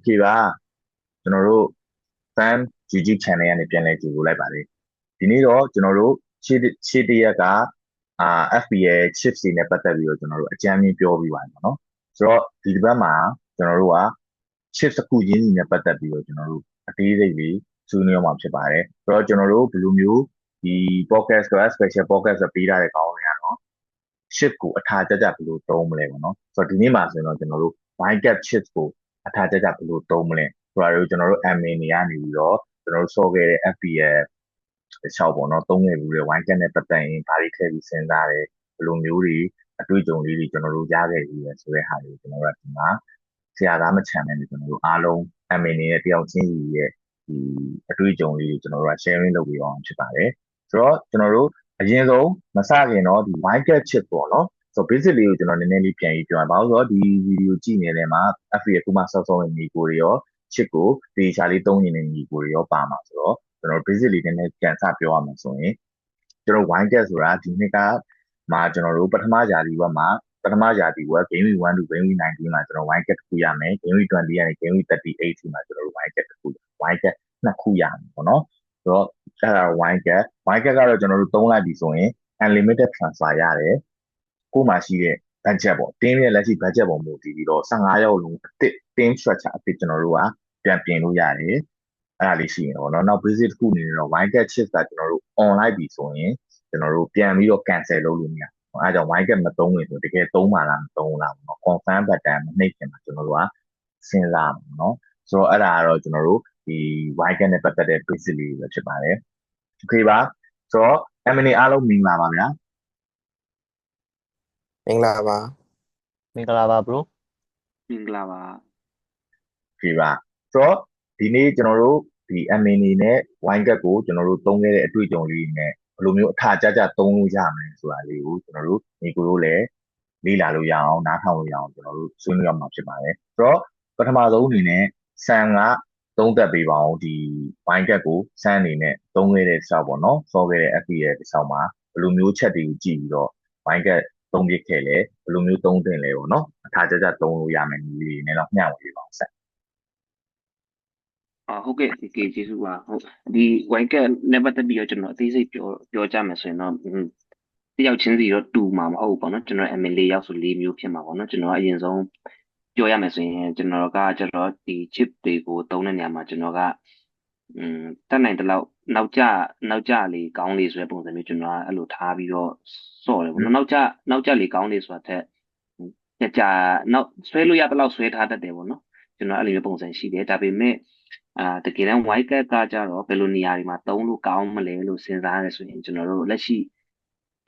okay ပါကျွန်တော်တို့ fan YouTube channel ကနေပြန်လဲကြည့်လို့လိုက်ပါတယ်ဒီနေ့တော့ကျွန်တော်တို့ရှေ့ရှေ့တရက်ကအာ FPL chips တွေနဲ့ပတ်သက်ပြီးတော့ကျွန်တော်တို့အကြမ်းမြင်ပြောပြီးပါမယ်เนาะဆိုတော့ဒီတစ်ပတ်မှာကျွန်တော်တို့က chips တစ်ခုချင်းစီနဲ့ပတ်သက်ပြီးတော့ကျွန်တော်တို့အသေးစိတ်လေးဆွေးနွေးအောင်ဖြစ်ပါတယ်ဆိုတော့ကျွန်တော်တို့ဘယ်လိုမျိုးဒီ podcast က special podcast ပေးထားတဲ့ကောင်းတွေကတော့ chip ကိုအထာကြကြဘယ်လိုသုံးမလဲပေါ့နော်ဆိုတော့ဒီနေ့မှာဆိုရင်တော့ကျွန်တော်တို့ wine cap chips ကို အထာကြကြဘယ်လိုသုံးမလဲဆိုတာကိုကျွန်တော်တို့ admin တွေကနေပြီးတော့ကျွန်တော်တို့ solve ခဲ့တဲ့ FPL တခြားပေါ့နော်သုံးခဲ့ဘူးတဲ့ wine cap နဲ့ပတ်သက်ရင်ဘာတွေထည့်ပြီးစဉ်းစားတယ်ဘယ်လိုမျိုးတွေအတွေ့အကြုံလေးတွေကျွန်တော်တို့ရခဲ့ပြီးရဆိုတဲ့ဟာတွေကိုကျွန်တော်တို့ကဒီမှာဆရာသားမချန်တဲ့ကျွန်တော်တို့အားလုံး admin တွေရဲ့တယောက်ချင်းစီရဲ့ဒီအတွေ့အကြုံလေးတွေကျွန်တော်တို့က sharing လုပ်ပြီးအောင်ဖြစ်ပါတယ်ဆိုတော့ကျွန်တော်တို့အရင်ဆုံးမစခင်တော့ဒီ wine cap chip ပေါ့နော် ဆိုတော့ basic လေးကိုကျွန်တော်နည်းနည်းလေးပြန်ပြီးပြောရအောင်။ဘာလို့ဆိုတော့ဒီဗီဒီယိုကြည့်နေတဲ့မှာ FA အခုမှဆော့ဆော့ဝင်ညီကိုတွေရော chip ကိုတေချာလေးသုံးနေတဲ့ညီကိုတွေရောပါမှာဆိုတော့ကျွန်တော် basic လေးနည်းနည်းပြန်စပြောရမှာဆိုရင်ကျွန်တော် wine cap ဆိုတာဒီနှစ်ကမှာကျွန်တော်တို့ပထမဂျာတီဘက်မှာပထမဂျာတီက game week 1 to game week 19မှာကျွန်တော် wine cap တစ်ခုရမယ် game week 20ကနေ game week 38ထိမှာကျွန်တော်တို့ wine cap တစ်ခု wine cap နှစ်ခုရမယ်ပေါ့နော်ဆိုတော့အဲ့ဒါ wine cap wine cap ကတော့ကျွန်တော်တို့သုံးလိုက်ပြီဆိုရင် unlimited transfer ရတယ် ကိုယ်မှာရှိတဲ့ budget ပေါ့တင်းရဲ့လက်ရှိ budget ပေါ်မူတည်ပြီးတော့15ရောက်လုံးအစ်စ်တင်း structure အစ်စ်ကျွန်တော်တို့ကပြန်ပြင်လို့ရတယ်အဲ့ဒါလေးရှိရင်ပေါ့နော်နောက် basic တစ်ခုအနေနဲ့တော့ wildcat chips ကကျွန်တော်တို့ online ပြီဆိုရင်ကျွန်တော်တို့ပြန်ပြီးတော့ cancel လုပ်လို့မရအဲကြောင့် wildcat မသုံးရင်ဆိုတကယ်သုံးပါလားမသုံးလားပေါ့နော် confirm button မနှိပ်ခင်မှာကျွန်တော်တို့ကစဉ်းစားမှာနော်ဆိုတော့အဲ့ဒါကတော့ကျွန်တော်တို့ဒီ wildcat နဲ့ပတ်သက်တဲ့ basic လေးပဲဖြစ်ပါတယ် okay ပါဆိုတော့ M&A အားလုံးမင်္ဂလာပါဗျာ င်္ဂလာပါမင်္ဂလာပါ bro မင်္ဂလာပါကြည်ပါဆိုတော့ဒီနေ့ကျွန်တော်တို့ဒီ MA နေနဲ့ wine gap ကိုကျွန်တော်တို့သုံးခဲ့တဲ့အတွေ့အကြုံလေးတွေနဲ့ဘယ်လိုမျိုးအထာကြကြသုံးလို့ရမလဲဆိုတာလေးကိုကျွန်တော်တို့ညီကိုတို့လည်းလေ့လာလို့ရအောင်နားထောင်လို့ရအောင်ကျွန်တော်တို့ဆွေးနွေးရမှာဖြစ်ပါတယ်ဆိုတော့ပထမဆုံးအနေနဲ့ဆန်ကသုံးသက်ပေးပါအောင်ဒီ wine gap ကိုဆန်အနေနဲ့သုံးခဲ့တဲ့ဆောက်ပေါ့နော်ဆော့ခဲ့တဲ့ FP ရဲ့ဆောက်မှာဘယ်လိုမျိုးချက်တွေကိုကြည့်ပြီးတော့ wine gap သုံးပြခဲ့လဲဘယ်လိုမျိုးသုံးတင်လဲပေါ့နော်အထာကြကြသုံးလို့ရမယ်နည်းလေးနဲ့တော့မျှဝေပါအောင်ဆက်အာဟုတ်ကဲ့ဒီကေကျေးဇူးပါဟုတ်ဒီ wine cap နဲ့ပတ်သက်ပြီးတော့ကျွန်တော်အသေးစိတ်ပြောပြောကြမယ်ဆိုရင်တော့တယောက်ချင်းစီတော့တူမှာမဟုတ်ဘူးပေါ့နော်ကျွန်တော် ML ၄ယောက်ဆို၄မျိုးဖြစ်မှာပေါ့နော်ကျွန်တော်အရင်ဆုံးပြောရမယ်ဆိုရင်ကျွန်တော်ကကျွန်တော်ဒီ chip တွေကိုသုံးတဲ့နေရာမှာကျွန်တော်က อืมတက်နိုင်တဲ့လောက်နောက်ကျနောက်ကျလေးကောင်းလေးဆိုတဲ့ပုံစံမျိုးကျွန်တော်ကအဲ့လိုထားပြီးတော့စော့တယ်ပေါ့နော်နောက်ကျနောက်ကျလေးကောင်းလေးဆိုတာတက်ကြကြနောက်ဆွဲလို့ရတဲ့လောက်ဆွဲထားတတ်တယ်ပေါ့နော်ကျွန်တော်အဲ့လိုမျိုးပုံစံရှိတယ်ဒါပေမဲ့အာတကယ်တမ်း white cat ကကြတော့ဘယ်လိုနေရာတွေမှာသုံးလို့ကောင်းမလဲလို့စဉ်းစားရဆိုရင်ကျွန်တော်တို့လက်ရှိ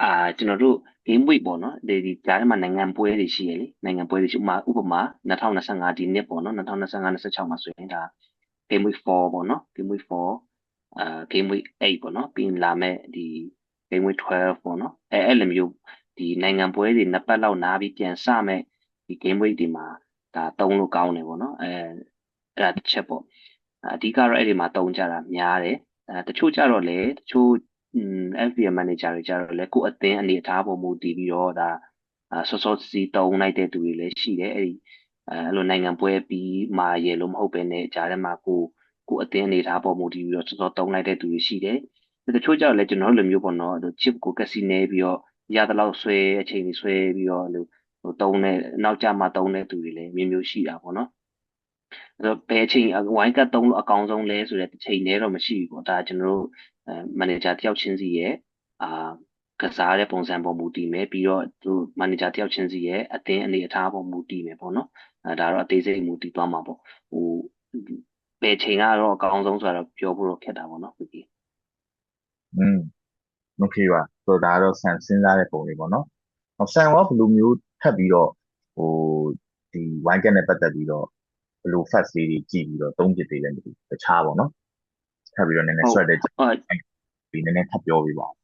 အာကျွန်တော်တို့ game week ပေါ့နော်ဒီဒီကြားထဲမှာနိုင်ငံပွဲတွေရှိရလေနိုင်ငံပွဲတွေရှိဥပမာဥပမာ2025ဒီနှစ်ပေါ့နော်2025 26မှာဆိုရင်ဒါ game week 4ပေါ့နော် game week 4အာ game week 8ပေါ့နော်ပြီးလာမဲ့ဒီ game week 12ပေါ့နော်အဲအဲ့လိုမျိုးဒီနိုင်ငံပွဲတွေနှစ်ပတ်လောက်နားပြီးပြန်စမဲ့ဒီ game week ဒီမှာဒါသုံးလို့ကောင်းတယ်ပေါ့နော်အဲအဲ့ဒါတစ်ချက်ပေါ့အဓိကတော့အဲ့ဒီမှာတုံးကြတာများတယ်အဲတချို့ကြတော့လေတချို့ FPM manager တွေကြတော့လေကိုယ်အသင်းအနေအထားပေါ်မူတည်ပြီးတော့ဒါဆော့ဆော့စီတုံးလိုက်တဲ့သူတွေလည်းရှိတယ်အဲ့ဒီ အဲလိုနိုင်ငံပွဲပြီးမာရယ်လို့မဟုတ်ပဲねဂျားထဲမှာကိုကိုအသင်းအနေအထားပေါ်မူတည်ပြီးတော့ဆော့ဆော့တုံးလိုက်တဲ့သူတွေရှိတယ်တချို့ကြတော့လေကျွန်တော်တို့လိုမျိုးပေါ့နော် chip ကိုကက်စီနေပြီးတော့ရတဲ့လောက်ဆွဲအချိန်ကြီးဆွဲပြီးတော့လို့ဟိုတုံးတဲ့နောက်ကျမှတုံးတဲ့သူတွေလည်းမျိုးမျိုးရှိတာပေါ့နော်အဲ့တော့ဘယ်အချိန်ဝိုင်းကတ်သုံးလို့အကောင်းဆုံးလဲဆိုတဲ့တစ်ချိန်တည်းတော့မရှိဘူးပေါ့ဒါကျွန်တော်တို့အဲမန်နေဂျာတယောက်ချင်းစီရဲ့အာကစားတဲ့ပုံစံပေါ်မူတည်မယ်ပြီးတော့သူမန်နေဂျာတယောက်ချင်းစီရဲ့အသင်းအနေအထားပေါ်မူတည်မယ်ပေါ့နော်အဲ ဒါတော့အသေးစိတ်မူတည်သွားမှာပေါ့ဟိုဘယ်ချိန်ကတော့အကောင်းဆုံးဆိုတော့ပြောဖို့တော့ခက်တာပေါ့နော်ဟုတ်ပြီอืมโอเคပါဆိုတော့ဒါကတော့ဆန်စဉ်းစားတဲ့ပုံလေးပေါ့နော်ဟောဆန်ရောဘယ်လိုမျိုးထပ်ပြီးတော့ဟိုဒီ wine can နဲ့ပတ်သက်ပြီးတော့ဘယ်လို facts လေးတွေကြည့်ပြီးတော့သုံးပြသေးလဲမသိဘူးတခြားပေါ့နော်ထပ်ပြီးတော့နည်းနည်း strategy ဒီနည်းနည်းထပ်ပြောပြပါဦး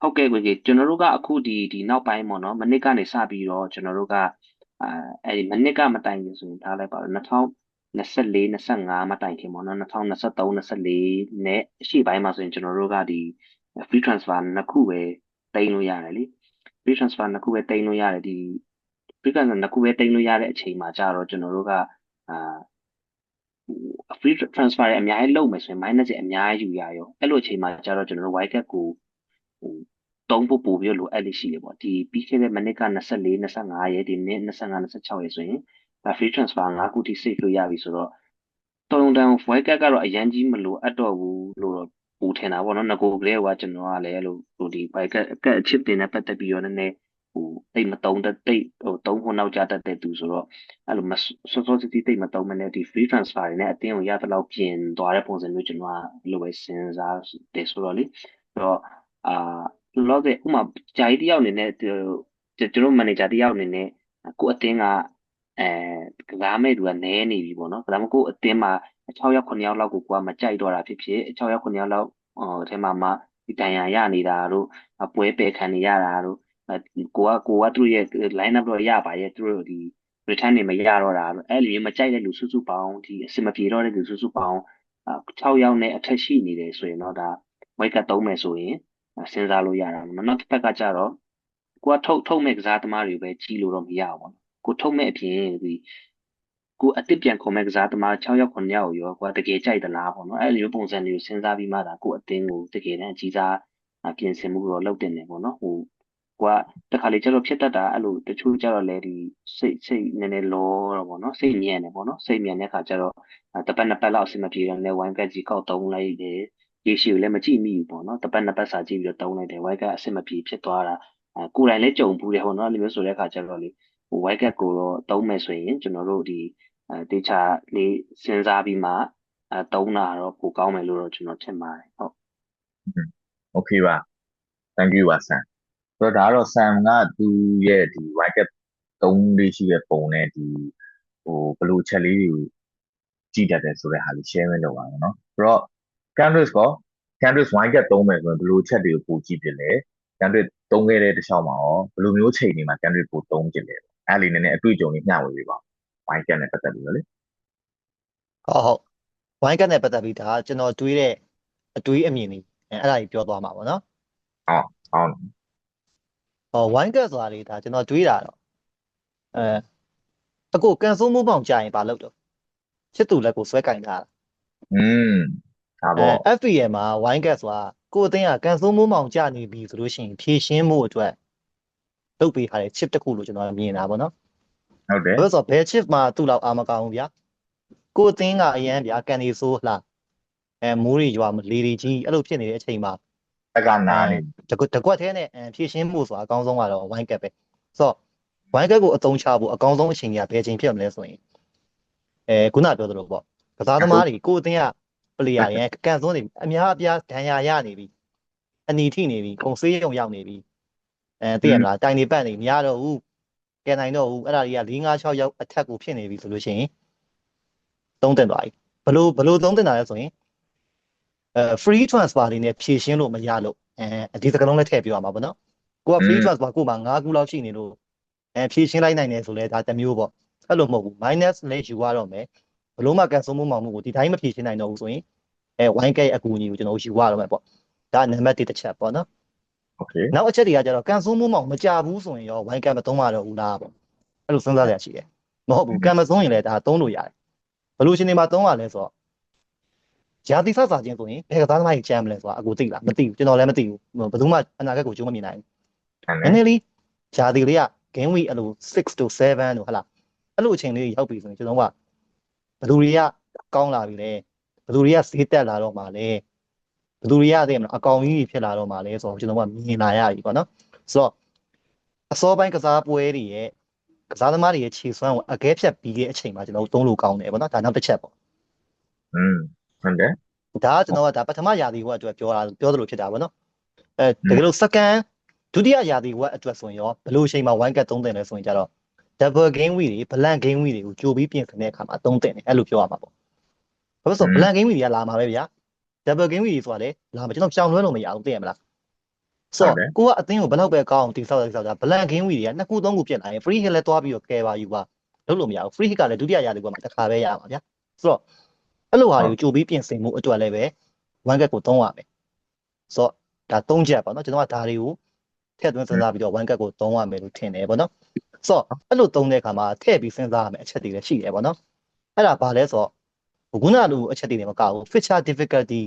ဟုတ်ကဲ့ကိုကြီးကျွန်တော်တို့ကအခုဒီဒီနောက်ပိုင်းပေါ့နော်မနစ်ကနေစပြီးတော့ကျွန်တော်တို့က အာအဲ့ဒီမနစ်ကမတိုင်ခင်ဆိုရင်ထားလိုက်ပါတော့2024 25မတိုင်ခင်ပေါ့နော်2023 24နဲ့အရှိပိုင်းမှာဆိုရင်ကျွန်တော်တို့ကဒီ free transfer နှစ်ခုပဲတင်လို့ရတယ်လေ free transfer နှစ်ခုပဲတင်လို့ရတယ်ဒီ free transfer နှစ်ခုပဲတင်လို့ရတဲ့အချိန်မှာကြတော့ကျွန်တော်တို့ကအာ free transfer တွေအများကြီးလုပ်မယ်ဆိုရင် minus တွေအများကြီးယူရရောအဲ့လိုအချိန်မှာကျတော့ကျွန်တော်တို့ white cap ကိုဟို တုံးဖို့ပို့ပြီးလိုအပ်လိရှိတယ်ပေါ့ဒီပြီးခဲ့တဲ့မနစ်က24 25ရက်ဒီနေ့25 26ရက်ဆိုရင်ဒါ free transfer 5ခုထိ save လို့ရပြီဆိုတော့တုံးတန် white cap ကတော့အရန်ကြီးမလို့အပ်တော့ဘူးလို့တော့ပူထင်တာပေါ့နော်ငကိုကလေးကကျွန်တော်ကလည်းအဲ့လိုဟိုဒီ white cap အကက်အချစ်တင်နဲ့ပတ်သက်ပြီးတော့နည်းနည်းဟိုတိတ်မတုံးတဲ့တိတ်ဟိုတုံးဖို့နောက်ကျတတ်တဲ့သူဆိုတော့အဲ့လိုမစောစောစီးစီးတိတ်မတုံးမနဲ့ဒီ free transfer တွေနဲ့အတင်းကိုရတဲ့လောက်ပြင်သွားတဲ့ပုံစံမျိုးကျွန်တော်ကလိုပဲစဉ်းစားတယ်ဆိုတော့လေအဲ့တော့အာ လောတဲ့ဥမာဂျာကြီးတယောက်အနေနဲ့ကျွန်တော် manager တယောက်အနေနဲ့ကိုအတင်းကအဲကစားမဲ့သူကနဲနေပြီပေါ့နော်ဒါမှမဟုတ်ကိုအတင်းမှာ6ယောက်9ယောက်လောက်ကိုကိုကမကြိုက်တော့တာဖြစ်ဖြစ်6ယောက်9ယောက်လောက်ဟိုအထက်မှာမှဒီတန်ရာရနေတာတို့ပွဲပယ်ခံနေရတာတို့ကိုကကိုကသူတို့ရဲ့ line up တော့ရပါရဲ့သူတို့ဒီ return တွေမရတော့တာအဲ့လိုမျိုးမကြိုက်တဲ့လူစုစုပေါင်းဒီအစင်မပြေတော့တဲ့လူစုစုပေါင်း6ယောက်နဲ့အထက်ရှိနေတယ်ဆိုရင်တော့ဒါ white card သုံးမယ်ဆိုရင် စဉ်းစားလို့ရတာပေါ့နော်နောက်တစ်ဖက်ကကျတော့ကိုကထုတ်ထုတ်မဲ့ကစားသမားတွေပဲကြီးလို့တော့မရဘူးပေါ့ကိုထုတ်မဲ့အပြင်ဒီကိုအစ်စ်ပြန်ခုံမဲ့ကစားသမား6ယောက်9ယောက်ရောကိုကတကယ်ကြိုက်သလားပေါ့နော်အဲ့လိုပုံစံမျိုးစဉ်းစားပြီးမှဒါကိုအတင်းကိုတကယ်တမ်းအကြီးစားပြင်ဆင်မှုတော့လုပ်တင်တယ်ပေါ့နော်ဟိုကိုကတခါလေကျတော့ဖြစ်တတ်တာအဲ့လိုတချို့ကျတော့လေဒီစိတ်စိတ်နည်းနည်းလောတော့ပေါ့နော်စိတ်မြင်တယ်ပေါ့နော်စိတ်မြင်တဲ့ခါကျတော့တပတ်နှစ်ပတ်လောက်အဆင်မပြေတော့လည်းဝိုင်းကက်ကြီးကောက်တုံးလိုက်တယ် ရေရှည်ကိုလည်းမကြည့်မိဘူးပေါ့နော်တပတ်နှစ်ပတ်စာကြည့်ပြီးတော့တုံးလိုက်တယ်ဝိုင်းကအဆင်မပြေဖြစ်သွားတာအဲကိုယ်တိုင်လည်းကြုံဘူးတယ်ဟိုနော်ဒီမျိုးဆိုတဲ့ခါကျတော့လေဟိုဝိုင်းကက်ကိုတော့တုံးမယ်ဆိုရင်ကျွန်တော်တို့ဒီအဲတေချာလေးစဉ်းစားပြီးမှအဲတုံးတာတော့ပိုကောင်းမယ်လို့တော့ကျွန်တော်ထင်ပါတယ်ဟုတ် okay ပါ thank you ပါဆန်ဆိုတော့ဒါကတော့ဆန်ကသူ့ရဲ့ဒီ white cap 3လေးရှိတဲ့ပုံနဲ့ဒီဟိုဘယ်လိုချက်လေးတွေကိုကြည့်တတ်တယ်ဆိုတဲ့ဟာလေး share လုပ်ပါမယ်เนาะဆိုတော့ canvas ကော canvas white cap သုံးမယ်ဆိုရင်ဘယ်လိုချက်တွေကိုပိုကြည့်ပြလဲ canvas သုံးခဲ့တဲ့တစ်ခြားမှာရောဘယ်လိုမျိုးချိန်တွေမှာ canvas ပိုသုံးကြလဲအဲ့လေးနည်းနည်းအတွေ့အကြုံလေးမျှဝေပေးပါ white cap နဲ့ပတ်သက်ပြီးတော့လေဟုတ်ဟုတ်ဝိုင်းကတ်နဲ့ပတ်သက်ပြီးဒါကျွန်တော်တွေးတဲ့အတွေးအမြင်တွေအဲအဲ့ဒါကြီးပြောသွားမှာပေါ့နော်ဟုတ်ဟောဝိုင်းကတ်ဆိုတာလေဒါကျွန်တော်တွေးတာတော့အဲအကိုကန်ဆိုးမှုပေါင်ကြာရင်ဘာလုပ်တော့ချစ်သူလက်ကိုဆွဲကင်ထားတာอืม ဒါအဲပေါ့ FPL မှာဝိုင်းကတ်ဆိုတာကိုယ်အသိကကန်ဆိုးမှုပေါင်ကြာနေပြီဆိုလို့ရှိရင်ဖြည့်ရှင်းမှုအတွက်လုပ်ပေးထားတဲ့ chip တစ်ခုလို့ကျွန်တော်မြင်တာပေါ့နော်ဟုတ်တယ်ဘာလို့ဆိုတော့ဘယ် chip မှာသူ့လောက်အာမကောင်းဘူးဗျာကိုယ်အသိကအရန်ဗျာကန်နေဆိုးလှအဲမိုးတွေရွာလေတွေကြီးအဲ့လိုဖြစ်နေတဲ့အချိန်မှာတက်ကနာနေတကွတကွက်သေးနဲ့ဖြည့်ရှင်းမှုဆိုတာအကောင်းဆုံးကတော့ဝိုင်းကက်ပဲဆိုတော့ဝိုင်းကက်ကိုအသုံးချဖို့အကောင်းဆုံးအချိန်ကြီးကဘယ်ချိန်ဖြစ်မလဲဆိုရင်အဲခုနပြောသလိုပေါ့ကစားသမားတွေကိုအသင်းက ပလေယာတွေကန်စွန်းနေအများအပြားဒဏ်ရာရနေပြီအနီထိနေပြီခုံဆေးရုံရောက်နေပြီအဲသိရမလားတိုင်နေပတ်နေမရတော့ဘူးကဲနိုင်တော့ဘူးအဲ့ဒါတွေက4 5 6ရောက်အထက်ကိုဖြစ်နေပြီဆိုလို့ရှိရင်သုံးတင်သွားပြီဘလို့ဘလို့သုံးတင်တာလဲဆိုရင်အဲ free transfer တွေနဲ့ဖြည့်ရှင်းလို့မရလို့အဲဒီစကလုံးလည်းထည့်ပြောရမှာပေါ့နော်ကိုက free transfer ကိုမှ9ခုလောက်ရှိနေလို့အဲဖြည့်ရှင်းလိုက်နိုင်တယ်ဆိုလဲဒါတစ်မျိုးပေါ့အဲ့လိုမဟုတ်ဘူး minus လည်းယူရတော့မယ်ဘလို့မှ cancel မှုမှမှုကိုဒီတိုင်းမဖြည့်ရှင်းနိုင်တော့ဘူးဆိုရင် အဲ 1k အကူအညီကိုကျွန်တော်ယူရတော့မယ်ပေါ့ဒါနံပါတ်1တစ်ချက်ပေါ့နော် โอเค နောက်အချက်တွေကကျတော့ cancel မှုမှမကြဘူးဆိုရင်ရော 1k မသုံးရတော့ဘူးလားပေါ့အဲ့လိုစဉ်းစားရရှိတယ်မဟုတ်ဘူး cancel မသုံးရင်လည်းဒါသုံးလို့ရတယ်ဘလို့ရှင်နေမှာသုံးရလဲဆိုတော့ဂျာတိဆဆာချင်းဆိုရင်ဘယ်ကစားသမားကြီးကြမ်းမလဲဆိုတာအကူသိလားမသိဘူးကျွန်တော်လည်းမသိဘူးဘယ်သူမှအနာဂတ်ကိုကြိုးမမြင်နိုင်ဘူး အဲ့ န နဲ့ ည်းနည်းလေးဂျာဒီလေးက game week အဲ့လို6 to 7တို့ဟလာအဲ့လိုအချိန်လေးရောက်ပြီဆိုရင်ကျွန်တော်ကဘယ်သူတွေကကောင်းလာပြီလဲ ဘယ်သူတွေကဈေးတက်လာတော့မှလဲဘယ်သူတွေကသိမလားအကောင်ကြီးဖြစ်လာတော့မှလဲဆိုတော့ကျွန်တော်ကမြင်လာရပြီပေါ့နော်ဆိုတော့အစောပိုင်းကစားပွဲတွေရဲ့ကစားသမားတွေရဲ့ခြေစွမ်းကိုအကဲဖြတ်ပြီးတဲ့အချိန်မှာကျွန်တော်တို့သုံးလို့ကောင်းတယ်ပေါ့နော်ဒါနောက်တစ်ချက်ပေါ့อืมဟုတ်တယ်ဒါကကျွန်တော်ကဒါပထမရာသီဝက်အတွက်ပြောတာပြောသလိုဖြစ်တာပေါ့နော်အဲတကယ်လို့ second ဒုတိယရာသီဝက်အတွက်ဆိုရင်ရောဘယ်လိုအချိန်မှာ one cut သုံးတင်လဲဆိုရင်ကြတော့ double game week တွေ blank game week တွေကိုကြိုပြီးပြင်ဆင်တဲ့အခါမှာသုံးတင်တယ်အဲ့လိုပြောရမှာပေါ့ ဘာလို့ဆို blank game week တွေကလာမှာပဲဗျာ double game week တွေဆိုတာလေလာမှာကျွန်တော်ကြောင်လွှဲလို့မရဘူးသိရမလားဆိုတော့ကိုကအသင်းကိုဘယ်တော့ပဲကောင်းအောင်တိဆောက်တိဆောက်တာ blank game week တွေကနှစ်ခုသုံးခုပြစ်လာရင် free hit လည်းတွားပြီးတော့ကဲပါယူပါလုပ်လို့မရဘူး free hit ကလည်းဒုတိယရာသီဝက်မှာတစ်ခါပဲရမှာဗျာဆိုတော့အဲ့လိုဟာတွေကိုကြိုပြီးပြင်ဆင်မှုအတွက်လည်းပဲ one get ကိုသုံးရမယ်ဆိုတော့ဒါသုံးချက်ပေါ့နော်ကျွန်တော်ကဒါတွေကိုထည့်သွင်းစဉ်းစားပြီးတော့ one get ကိုသုံးရမယ်လို့ထင်တယ်ပေါ့နော်ဆိုတော့အဲ့လိုသုံးတဲ့အခါမှာထည့်ပြီးစဉ်းစားရမယ်အချက်တွေလည်းရှိတယ်ပေါ့နော်အဲ့ဒါဘာလဲဆိုတော့ဟို ခုနကလိုအချက်တွေနဲ့မကဘူး feature difficulty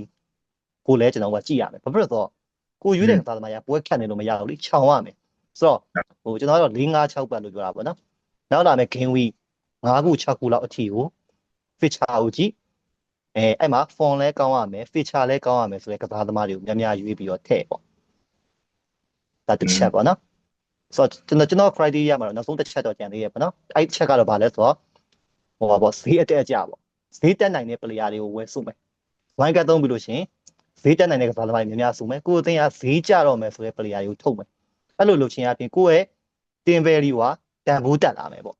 ကိုလည်းကျွန်တော်ကကြည့်ရမယ်ဘာဖြစ်လို့လဲဆိုတော့ကိုရွေးတဲ့ကစားသမားကပွဲခတ်နေလို့မရဘူးလေခြောင်ရမယ်ဆိုတော့ဟိုကျွန်တော်ကတော့4 5 6ပတ်လို့ပြောတာပေါ့နော်နောက်လာမယ် game week 5ခု6ခုလောက်အထီကို feature ကိုကြည့်အဲအဲ့မှာ font လဲကောင်းရမယ် feature လဲကောင်းရမယ်ဆိုတဲ့ကစားသမားတွေကိုများများရွေးပြီးတော့ထည့်ပေါ့ဒါတစ်ချက်ပေါ့နော်ဆိုတော့ကျွန်တော်ကျွန်တော် criteria မှာတော့နောက်ဆုံးတစ်ချက်တော့ကြံသေးရဲ့ပေါ့နော်အဲ့ချက်ကတော့ဗာလဲဆိုတော့ဟိုပါပေါ့ဈေးအတက်အကျပေါ့ ဈေးတက်နိုင်တဲ့ player တွေကိုဝယ်စုမယ်ဝိုင်းကတ်သုံးပြီးလို့ရှိရင်ဈေးတက်နိုင်တဲ့ကစားသမားတွေများများစုမယ်ကိုယ်အသိအဈေးကျတော့မယ်ဆိုတဲ့ player တွေကိုထုတ်မယ်အဲ့လိုလုပ်ချင်အပြင်ကိုယ့်ရဲ့ team value ကတန်ဖိုးတက်လာမယ်ပေါ့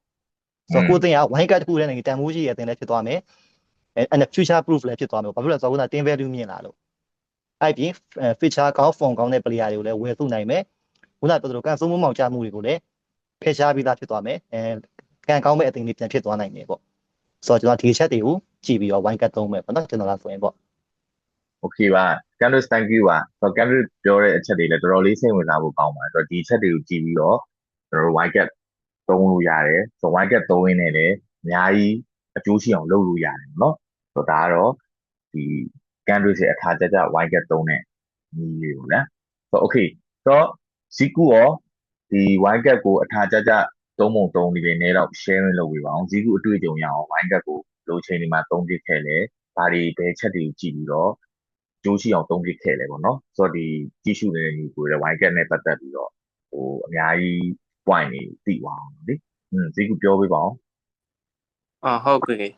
ဆိုတော့ကိုယ်အသိအဝိုင်းကတ်တစ်ခုလည်းနေတန်ဖိုးရှိရဲ့အတင်လည်းဖြစ်သွားမယ်အဲ and future proof လည်းဖြစ်သွားမယ်ဘာဖြစ်လို့လဲဆိုတော့ခုန team value မြင်လာလို့အဲ့ပြင် feature ကောင်း font ကောင်းတဲ့ player တွေကိုလည်းဝယ်စုနိုင်မယ်ခုနပြောသလိုကန်ဆုံးမမောင်ကြမှုတွေကိုလည်းဖယ်ရှားပြီးသားဖြစ်သွားမယ်အဲကန်ကောင်းမဲ့အသင်တွေပြန်ဖြစ်သွားနိုင်တယ်ပေါ့ ဆိုတော့ကျွန်တော်ဒီချက်တွေကိုကြည့်ပြီးတော့ wine cut သုံးမယ်ပေါ့နော်ကျွန်တော်လားဆိုရင်ပေါ့ okay ပါ Candice thank you ပါဆိုတော့ Candice ပြောတဲ့အချက်တွေလည်းတော်တော်လေးစိတ်ဝင်စားဖို့ကောင်းပါတယ်ဆိုတော့ဒီချက်တွေကိုကြည့်ပြီးတော့ကျွန်တော်တို့ wine cut သုံးလို့ရတယ်ဆိုတော့ wine cut သုံးရင်းနဲ့လည်းအများကြီးအကျိုးရှိအောင်လုပ်လို့ရတယ်เนาะဆိုတော့ဒါကတော့ဒီ Candice ရဲ့အခါကြကြ wine cut သုံးတဲ့နည်းလေးကိုနော်ဆိုတော့ okay ဆိုတော့ဇီကူရောဒီ wine cut ကိုအခါကြကြ သုံးပုံသုံးနေနေတော့ sharing လုပ်ပေးပါအောင်ဇီကူအတွေ့အကြုံရအောင် wine cut ကိုလိုချိန်ဒီမှာသုံးပြခဲ့လဲဘာတွေဘယ်ချက်တွေကိုကြည့်ပြီးတော့ကျိုးရှိအောင်သုံးပြခဲ့လဲပေါ့နော်ဆိုတော့ဒီကြည့်ရှုနေတဲ့ညီကိုလည်း wine cut နဲ့ပတ်သက်ပြီးတော့ဟိုအများကြီး point တွေသိသွားအောင်လေอืมဇီကူပြောပေးပါအောင်အော်ဟုတ်ကဲ့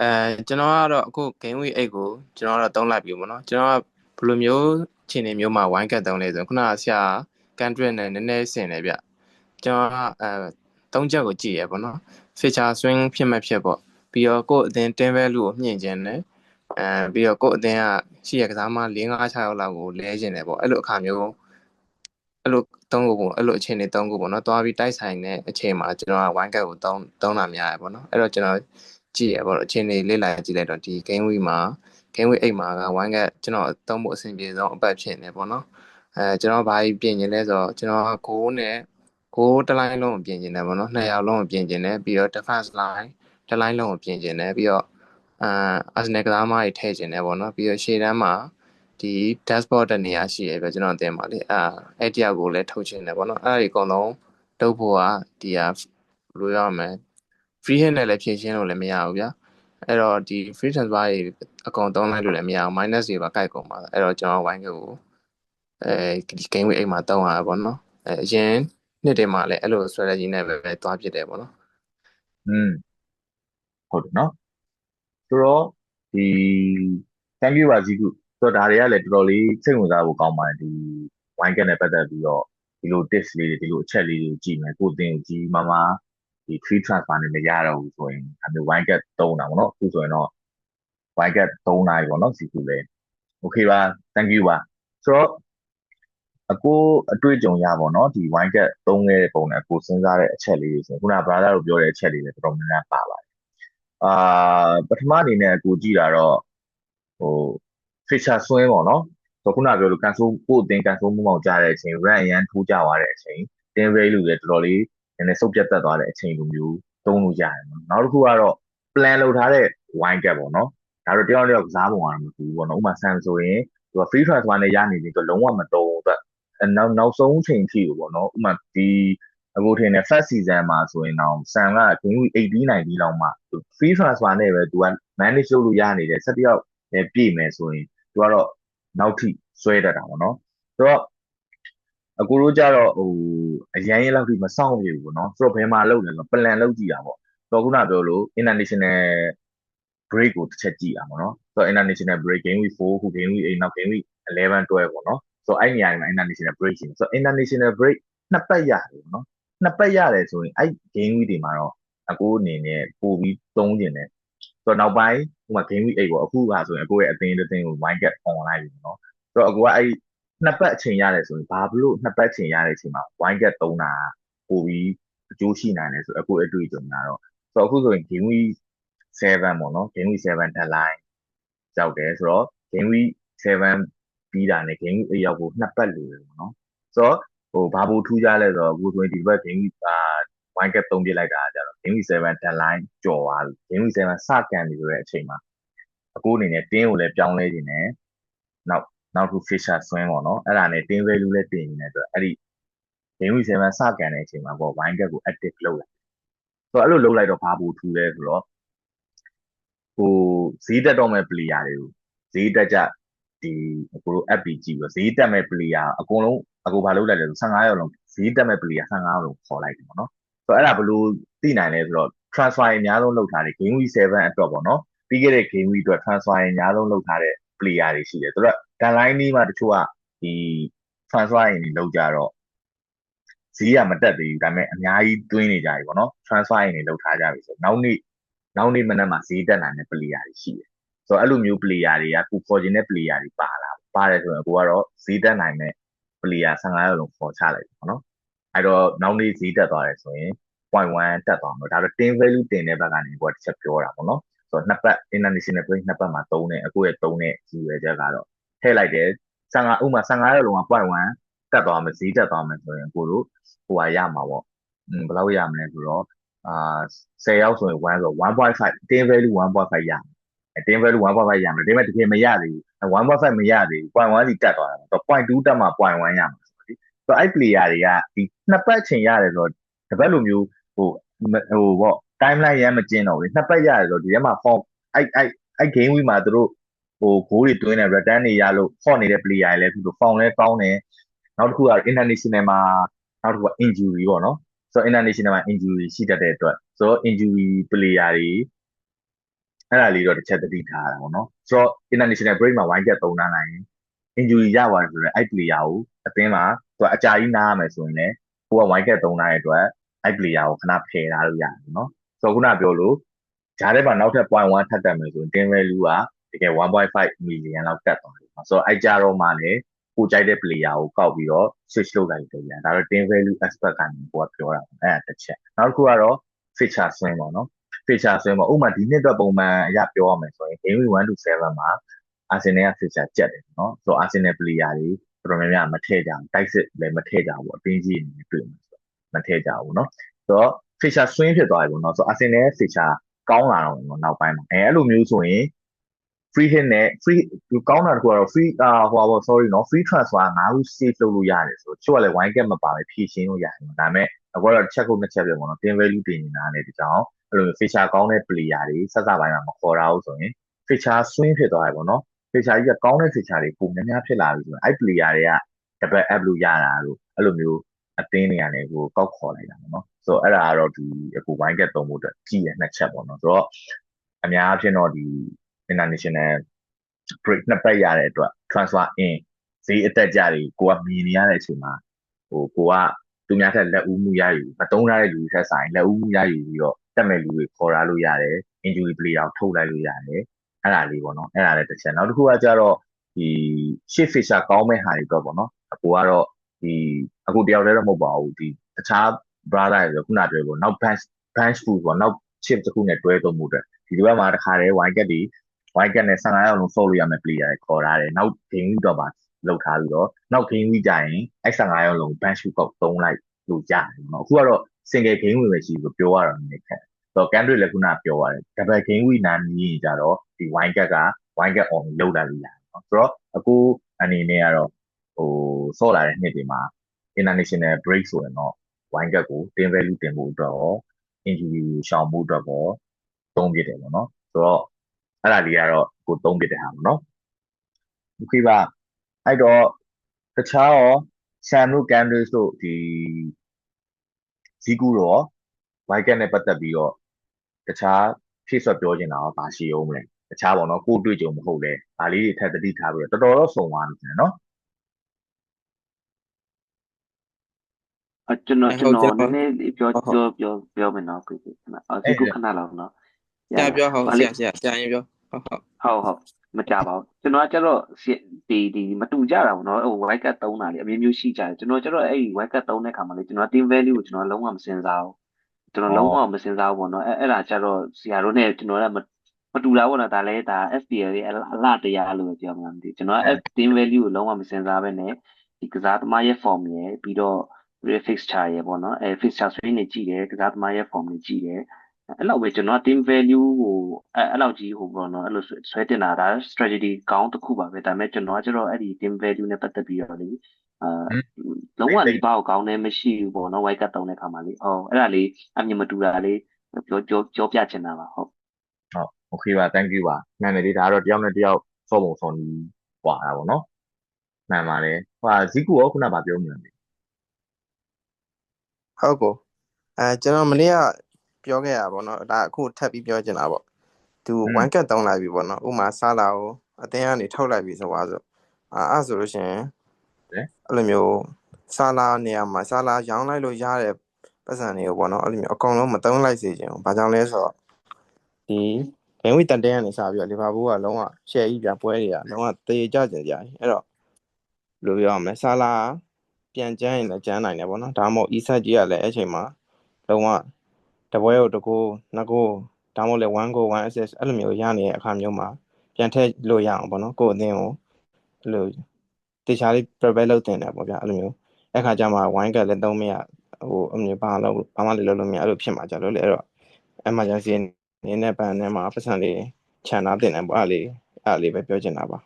အဲကျွန်တော်ကတော့အခု game week 8ကိုကျွန်တော်ကတော့တုံးလိုက်ပြီပေါ့နော်ကျွန်တော်ကဘယ်လိုမျိုးခြေနေမျိုးမှာ wine cut တုံးလဲဆိုခုနကဆရာ country နဲ့နည်းနည်းဆင်တယ်ဗျကျွန်တော်ကအဲ သုံးချက်ကိုကြည့်ရပေါ့နော် feature swing ဖြစ်မှဖြစ်ပေါ့ပြီးတော့ကိုယ့်အသင်း ten value ကိုမြင့်ခြင်းနဲ့အဲပြီးတော့ကိုယ့်အသင်းကရှိရကစားမ4 5 6ရောက်လောက်ကိုလဲခြင်းတယ်ပေါ့အဲ့လိုအခါမျိုးအဲ့လိုသုံးခုပေါ့အဲ့လိုအခြေအနေသုံးခုပေါ့နော်တွားပြီးတိုက်ဆိုင်တဲ့အချိန်မှာကျွန်တော်က wine cut ကိုသုံးသုံးတာများရပေါ့နော်အဲ့တော့ကျွန်တော်ကြည့်ရပေါ့အခြေအနေလေ့လာကြည့်လိုက်တော့ဒီ game week မှာ game week 8မှာက wine cut ကျွန်တော်သုံးဖို့အဆင်ပြေဆုံးအပတ်ဖြစ်နေပေါ့နော်အဲကျွန်တော်ဘာကြီးပြင်နေလဲဆိုတော့ကျွန်တော်ကိုးနဲ့ ကိုးတစ်လိုင်းလုံးကိုပြင်နေတယ်ပေါ့နော်နှစ်ယောက်လုံးကိုပြင်နေတယ်ပြီးတော့ defense line တစ်လိုင်းလုံးကိုပြင်နေတယ်ပြီးတော့အာ Arsenal ကစားမတွေထည့်နေတယ်ပေါ့နော်ပြီးတော့ရှေ့တန်းမှာဒီ dashboard တဲ့နေရာရှိရပဲကျွန်တော်အသင်ပါလေအာအဲ့တယောက်ကိုလည်းထုတ်ချင်တယ်ပေါ့နော်အဲ့ဒီအကုန်လုံးတုပ်ဖို့ကဒီဟာဘယ်လိုရမလဲ free hit နဲ့လည်းဖြည့်ရှင်းလို့လည်းမရဘူးဗျာအဲ့တော့ဒီ free transfer တွေအကုန်သုံးလိုက်လို့လည်းမရဘူး minus တွေပါကိုက်ကုန်ပါအဲ့တော့ကျွန်တော်ဝိုင်းကိုအဲဒီ game week အိမ်မှာတောင်းရပါဘောနော်အဲအရင် နှစ်တည်းမှာလည်းအဲ့လို strategy နဲ့ပဲပဲသွားဖြစ်တယ်ပေါ့နော်อืมဟုတ်တယ်နော်ဆိုတော့ဒီ thank you ပါဇီကူဆိုတော့ဒါတွေကလည်းတော်တော်လေးစိတ်ဝင်စားဖို့ကောင်းပါတယ်ဒီ wine cat နဲ့ပတ်သက်ပြီးတော့ဒီလို tips လေးတွေဒီလိုအချက်လေးတွေကိုကြည့်မယ်ကိုယ်တင်ကိုကြည့်မမဒီ free transfer နဲ့မရတော့ဘူးဆိုရင်အမျိုး wine cat သုံးတာပေါ့နော်အခုဆိုရင်တော့ wine cat သုံးနိုင်ပေါ့နော်ဇီကူလည်း okay ပါ thank you ပါဆိုတော့ အကိုအတွေ့အကြုံရပါတော့ဒီ wine cat သုံးခဲ့တဲ့ပုံနဲ့အကိုစဉ်းစားတဲ့အချက်လေးတွေဆိုရင်ခုန brother တို့ပြောတဲ့အချက်လေးတွေတော်တော်များများပါပါတယ်အာပထမအနေနဲ့အကိုကြည့်တာတော့ဟို feature swing ပေါ့နော်ဆိုခုနပြောလို့ကန်ဆိုးကိုအတင်ကန်ဆိုးမှုမောင်ကြတဲ့အချိန် run အရန်ထိုးကြသွားတဲ့အချိန် tin value တွေတော်တော်လေးနည်းနည်းစုပ်ပြတ်တက်သွားတဲ့အချိန်လိုမျိုးသုံးလို့ရတယ်နော်နောက်တစ်ခုကတော့ plan လုပ်ထားတဲ့ wine cat ပေါ့နော်ဒါတော့တယောက်တယောက်ကစားပုံကတော့မတူဘူးပေါ့နော်ဥပမာ Sam ဆိုရင်သူက free transfer နဲ့ရနေပြီသူလုံးဝမတုံးဘူး နောက်နောက်ဆုံးချိန်ထိပေါ့နော်ဥပမာဒီအခုထင်တယ် first season မှာဆိုရင်တော့ Sam က game week 80 90လောက်မှ free transfer နဲ့ပဲသူက manage လုပ်လို့ရနေတယ်ဆက်တယောက်လည်းပြည့်မယ်ဆိုရင်သူကတော့နောက်ထိဆွဲတတ်တာပေါ့နော်ဆိုတော့အကူတို့ကြတော့ဟိုအရန်ရင်လောက်ထိမဆောင်ရဘူးပေါ့နော်ဆိုတော့ဘယ်မှာလုပ်လဲဆိုတော့ plan လုပ်ကြည့်တာပေါ့ဆိုတော့ခုနပြောလို့ international break ကိုတစ်ချက်ကြည့်တာပေါ့နော်ဆိုတော့ international break game week 4ခု game week 8နောက် game week 11 12ပေါ့နော် ဆိုတော့အဲ့နေရာမှာ international break ရှိတယ်ဆိုတော့ international break နှစ်ပတ်ရတယ်ပေါ့နော်နှစ်ပတ်ရတယ်ဆိုရင်အဲ့ game week တွေမှာတော့အကိုအနေနဲ့ပို့ပြီးသုံးကျင်တယ်ဆိုတော့နောက်ပိုင်းဟိုမှာ game week 8ပေါ့အခုကဆိုရင်အကိုရဲ့အသင်းတစ်သင်းကို wine get online ပြီနော်ဆိုတော့အကိုကအဲ့နှစ်ပတ်အချိန်ရတယ်ဆိုရင်ဘာလို့နှစ်ပတ်အချိန်ရတဲ့အချိန်မှာ wine get သုံးတာပို့ပြီးအကျိုးရှိနိုင်တယ်ဆိုတော့အကိုအတွေ့အကြုံကတော့ဆိုတော့အခုဆိုရင် game week 7ပေါ့နော် game week 7 deadline ကြောက်တယ်ဆိုတော့ game week 7 ပြီးတာနဲ့ game week 8ရောက်ဖို့နှစ်ပတ်လိုတယ်ပေါ့နော်ဆိုတော့ဟိုဘာဘူးထူးကြလဲဆိုတော့အခုဆိုရင်ဒီဘက် game week က wine cap သုံးပြလိုက်တာကြတော့ game week 7 deadline ကျော်သွားပြီ game week 7စကန်ပြီဆိုတဲ့အချိန်မှာအကိုအနေနဲ့တင်းကိုလည်းပြောင်းလဲခြင်းနဲ့နောက်နောက်တစ်ခု fisher swing ပေါ့နော်အဲ့ဒါနဲ့ tin value လည်းတင်နေတဲ့အတွက်အဲ့ဒီ game week 7စကန်တဲ့အချိန်မှာပေါ့ wine gap ကို active လုပ်လိုက်ဆိုတော့အဲ့လိုလုပ်လိုက်တော့ဘာဘူးထူလဲဆိုတော့ဟိုဈေးတက်တော့မဲ့ player တွေကိုဈေးတက်ကြ ဒီအကိုတို့ app ပြီးကြည့်ပြီးဈေးတက်မဲ့ player အကုန်လုံးအကိုဘာလုပ်လိုက်လဲဆို15ရောက်လုံးဈေးတက်မဲ့ player 15ရောက်လုံးခေါ်လိုက်တယ်ပေါ့နော်ဆိုတော့အဲ့ဒါဘယ်လိုသိနိုင်လဲဆိုတော့ transfer အများဆုံးလုပ်ထားတယ် game week 7အတွက်ပေါ့နော်ပြီးခဲ့တဲ့ game week အတွက် transfer အများဆုံးလုပ်ထားတဲ့ player တွေရှိတယ်ဆိုတော့ deadline นี้မှာတချို့ကဒီ transfer ရင်တွေလောက်ကြတော့ဈေးကမတက်သေးဘူးဒါပေမဲ့အများကြီးတွင်းနေကြပြီပေါ့နော် transfer ရင်တွေလောက်ထားကြပြီဆိုနောက်နေ့နောက်နေ့မနက်မှာဈေးတက်လာတဲ့ player တွေရှိတယ် ဆိုတော့အဲ့လိုမျိုး player တွေကကိုခေါ်ခြင်းတဲ့ player တွေပါလာပါတယ်ဆိုရင်ကိုကတော့ဈေးတက်နိုင်တဲ့ player 15ရောက်လုံးခေါ်ချလိုက်ပေါ့နော်အဲ့တော့နောက်နေ့ဈေးတက်သွားတယ်ဆိုရင်0.1တက်သွားမှာဒါတော့ tin value တင်တဲ့ဘက်ကနေကိုကတစ်ချက်ပြောတာပေါ့နော်ဆိုတော့နှစ်ပတ် international break နှစ်ပတ်မှာသုံးတယ်အခုရဲ့သုံးတဲ့ကြီးရွယ်ချက်ကတော့ထည့်လိုက်တယ်15ဥမာ15ရက်လုံးက0.1တက်သွားမယ်ဈေးတက်သွားမယ်ဆိုရင်ကိုတို့ဟိုဟာရမှာပေါ့อืมဘယ်လောက်ရမလဲဆိုတော့အာ10ရောက်ဆိုရင်1ဆို1.5 tin value 1.5ရမ ယ် tin value 1.5ရမယ်ဒါပေမဲ့တကယ်မရသေးဘူး1.5မရသေးဘူး0.1စီတက်သွားတာတော့0.2တက်မှ0.1ရမှာဆိုတော့ဒီဆိုတော့အဲ့ player တွေကဒီနှစ်ပတ်ချိန်ရတယ်ဆိုတော့တပတ်လိုမျိုးဟိုဟိုပေါ့ timeline ရမ်းမကျင်းတော့ဘူးနှစ်ပတ်ရတယ်ဆိုတော့ဒီထဲမှာ form အဲ့အဲ့အဲ့ game week မှာသူတို့ဟို goal တွေတွင်းတယ် return တွေရလို့ဟော့နေတဲ့ player တွေလည်းသူတို့ form လဲကောင်းတယ်နောက်တစ်ခုက international မှာနောက်တစ်ခုက injury ပေါ့နော်ဆိုတော့ international မှာ injury ရှိတတ်တဲ့အတွက်ဆိုတော့ injury player တွေ အဲ့ဒါလေးတော့တစ်ချက်သတိထားရတာပေါ့နော်ဆိုတော့ international break မှာ wine get 3နားနိုင် injury ရပါတယ်ဆိုတော့အဲ့ player ကိုအသင်းမှာသူကအကြာကြီးနားရမယ်ဆိုရင်လည်းကိုက wine get 3နားရဲ့အတွက်အဲ့ player ကိုခဏဖယ်ထားလို့ရတယ်နော်ဆိုတော့ခုနပြောလို့ဂျားထဲမှာနောက်ထပ်0.1ထပ်တက်မယ်ဆိုရင် tin value ကတကယ်1.5 million လောက်တက်သွားတယ်ဆိုတော့အဲ့ကြတော့မှလည်းကိုကြိုက်တဲ့ player ကိုကောက်ပြီးတော့ switch လုပ်လိုက်တယ်ပြန်ဒါတော့ tin value expert ကနေကိုကပြောတာပေါ့အဲ့ဒါတစ်ချက်နောက်တစ်ခုကတော့ feature swing ပေါ့နော် feature swing ပေါ့ဥပမာဒီနှစ်တော့ပုံမှန်အရပြောရမယ်ဆိုရင် game week 1 to 7မှာ Arsenal က feature ကြက်တယ်နော်ဆိုတော့ Arsenal player တွေတော်တော်များများမထည့်ကြဘူးတိုက်စစ်လည်းမထည့်ကြဘူးအတင်းကြီးနေတွေ့မှာဆိုတော့မထည့်ကြဘူးနော်ဆိုတော့ feature swing ဖြစ်သွားပြီပေါ့နော်ဆိုတော့ Arsenal ရဲ့ feature ကောင်းလာတော့ပေါ့နောက်ပိုင်းမှာအဲအဲ့လိုမျိုးဆိုရင် free hit နဲ့ free ကောင်းတာတခုကတော့ free အာဟိုပါ sorry နော် free transfer ငါးခု save လုပ်လို့ရတယ်ဆိုတော့ချို့ကလည်း wine gap မပါပဲဖြည့်ရှင်းလို့ရတယ်ဒါပေမဲ့အခုကတော့ check ကိုနှစ်ချက်ပြပေါ့နော် tin value တင်နေတာနဲ့ဒီကြောင်အဲ့လို feature ကောင်းတဲ့ player တွေဆက်စပိုင်းမှာမခေါ်တာဘူးဆိုရင် feature swing ဖြစ်သွားတယ်ပေါ့နော် feature ကြီးကကောင်းတဲ့ feature တွေပုံများများဖြစ်လာပြီဆိုရင်အဲ့ player တွေက double app လို့ရတာလို့အဲ့လိုမျိုးအသင်းတွေကနေကိုကောက်ခေါ်လိုက်တာပေါ့နော်ဆိုတော့အဲ့ဒါကတော့ဒီအခု wine gap သုံးဖို့အတွက်ကြည့်ရနှစ်ချက်ပေါ့နော်ဆိုတော့အများအားဖြင့်တော့ဒီ international break နှစ်ပတ်ရတဲ့အတွက် transfer in ဈေးအတက်ကြတွေကိုကမြင်နေရတဲ့အချိန်မှာဟိုကိုကသူများထက်လက်ဦးမှုရယူမတုံးထားတဲ့လူတွေထက်ဆိုင်လက်ဦးမှုရယူပြီးတော့တက်မဲ့လူတွေခေါ်ရလို့ရတယ် injury player ကိုထုတ်လိုက်လို့ရတယ်အဲ့ဒါလေးပေါ့နော်အဲ့ဒါလည်းတစ်ချက်နောက်တစ်ခုကကြတော့ဒီ shift fisher ကောင်းမဲ့ဟာတွေတော့ပေါ့နော်အကိုကတော့ဒီအခုတယောက်တည်းတော့မဟုတ်ပါဘူးဒီတခြား brother တွေဆိုခုနပြောလို့နောက် bench bench food ပေါ့နောက် chip တစ်ခုနဲ့တွဲသုံးမှုအတွက်ဒီဒီဘက်မှာတစ်ခါတည်း wine get တွေ wide gap နဲ့15ရောက်လုံး follow လို့ရမယ့် player တွေခေါ်ထားတယ်နောက် game week တော့ပါလောက်ထားပြီးတော့နောက် game week ကြရင်အဲ့15ရောက်လုံး bench shoot ကောက်သုံးလိုက်လို့ရတယ်เนาะအခုကတော့ single game week ပဲရှိလို့ပြောရတော့နေခက်ဆိုတော့ Kendrick လည်းခုနပြောရတယ် double game week နာမြည်ကြတော့ဒီ wide gap က wide gap on လောက်လာလို့ရတယ်เนาะဆိုတော့အခုအနေနဲ့ကတော့ဟိုဆော့လာတဲ့နှစ်တွေမှာ international break ဆိုရင်တော့ wide gap ကို tin value တင်ဖို့အတွက်ရော injury ရှောင်ဖို့အတွက်ရောသုံးပြတယ်ပေါ့နော်ဆိုတော့ အဲ့ဒါလေးကတော့ကိုသုံးပြတဲ့ဟာပေါ့နော်ဒီခေတ်ကအဲ့တော့တခြားရော Sam တို့ Candice တို့ဒီဇီကူတော့ Wicket နဲ့ပတ်သက်ပြီးတော့တခြားဖြည့်ဆွတ်ပြောချင်တာရောဘာရှိအောင်မလဲတခြားပေါ့နော်ကိုတွေ့ကြုံမဟုတ်လေဒါလေးတွေထပ်တတိထားပြီးတော့တော်တော်တော့စုံသွားပြီနော်အကျွန်တော်အဲကျွန်ဟုတ်တော်ကဲ့နည်းနည်းပြောဟုတ်ဟုတ်ပြောပြောပြောမယ်နော်ကိုကိုခဏအဒီကိုခဏလောက်နော်ဆရာပြောဟုတ်ဘာဆလဲရာဆရာဆရာရင်ပြော ဟုတ်ဟုတ်ဟုတ်ဟုတ်မကြပါဘူးကျွန်တော်ကကျတော့ဒီဒီမတူကြတာပေါ့နော်ဟို white cat သုံးတာလေအမျိုးမျိုးရှိကြတယ်ကျွန်တော်ကျတော့အဲ့ဒီ white cat သုံးတဲ့ခါမှာလေကျွန်တော် team value ကိုကျွန်တော်လုံးဝမစင်စားဘူးကျွန်တော်လုံးဝမစင်စားဘူးပေါ့နော်အဲ့အဲ့ဒါကျတော့ဆရာတို့နဲ့ကျွန်တော်ကမမတူတာပေါ့နော်ဒါလည်းဒါ FPL ရဲ့အလားတရားလို့ပြောမှမသိကျွန်တော်က team value ကိုလုံးဝမစင်စားဘဲနဲ့ဒီကစားသမားရဲ့ form ရဲ့ပြီးတော့ fixture ရဲ့ပေါ့နော်အဲ fixture swing တွေကြည့်တယ်ကစားသမားရဲ့ form တွေကြည့်တယ် အဲ့လောက်ပဲကျွန်တော် team value ကိုအဲ့အဲ့လောက်ကြီးဟိုပေါ့နော်အဲ့လိုဆွဲတင်တာဒါ strategy ကောင်းတစ်ခုပါပဲဒါပေမဲ့ကျွန်တော်ကကျတော့အဲ့ဒီ team value နဲ့ပတ်သက်ပြီးတော့လေအာလုံးဝလေးပါကိုကောင်းနေမရှိဘူးပေါ့နော် white card တောင်းတဲ့ခါမှာလေဟောအဲ့ဒါလေးအမြင်မတူတာလေးပြောပြောပြောပြချင်တာပါဟုတ်ဟုတ် okay ပါ thank you ပါနာမည်လေးဒါကတော့တယောက်နဲ့တယောက်စောပုံစောနီးွာတာပေါ့နော်မှန်ပါတယ်ဟိုဇီကူရောခုနကပြောမှန်းတယ်ဟုတ်ကောအဲကျွန်တော်မနေ့က ပြောခဲ့ရပါတော့ဒါအခုထပ်ပြီးပြောချင်တာပေါ့သူ one cat တုံးလိုက်ပြီပေါ့နော်ဥမာဆာလာကိုအတင်းကနေထုတ်လိုက်ပြီဆိုပါဆိုအာအဲ့ဆိုလို့ရှိရင်အဲ့လိုမျိုးဆာလာနေရာမှာဆာလာရောင်းလိုက်လို့ရတဲ့ပတ်စံတွေကိုပေါ့နော်အဲ့လိုမျိုးအကောင်လုံးမတုံးလိုက်စေချင်ဘူးဘာကြောင့်လဲဆိုတော့ဒီဘင်ဝီတန်တဲကနေစပြီးတော့လီဗာပူးကလုံးဝရှယ်ကြီးပြပွဲတွေကလုံးဝတရေကြကြကြကြီးအဲ့တော့ဘယ်လိုပြောရမလဲဆာလာပြန်ကျန်းရင်လည်းကျန်းနိုင်တယ်ပေါ့နော်ဒါမှမဟုတ် e ဆက်ကြီးကလည်းအဲ့ချိန်မှာလုံးဝတ ပွဲကိုတကိုနှစ်ကိုဒါမှမဟုတ်လည်း1 go 1 assist အဲ့လိုမျိုးရနေတဲ့အခါမျိုးမှာပြန်ထည့်လို့ရအောင်ပေါ့နော်ကိုယ်အသင်းကိုအဲ့လိုတေချာလေး prepare လုပ်တင်တယ်ပေါ့ဗျာအဲ့လိုမျိုးအဲ့ခါကျမှ wine ကလည်းသုံးမရဟိုအမျိုးဘာလို့ဘာမှလည်းလုပ်လို့မရအဲ့လိုဖြစ်မှာကြလို့လေအဲ့တော့ emergency အနေနဲ့ပန်နဲ့မှာပတ်စံလေးခြံထားတင်တယ်ပေါ့အဲ့လေးအဲ့လေးပဲပြောချင်တာပါ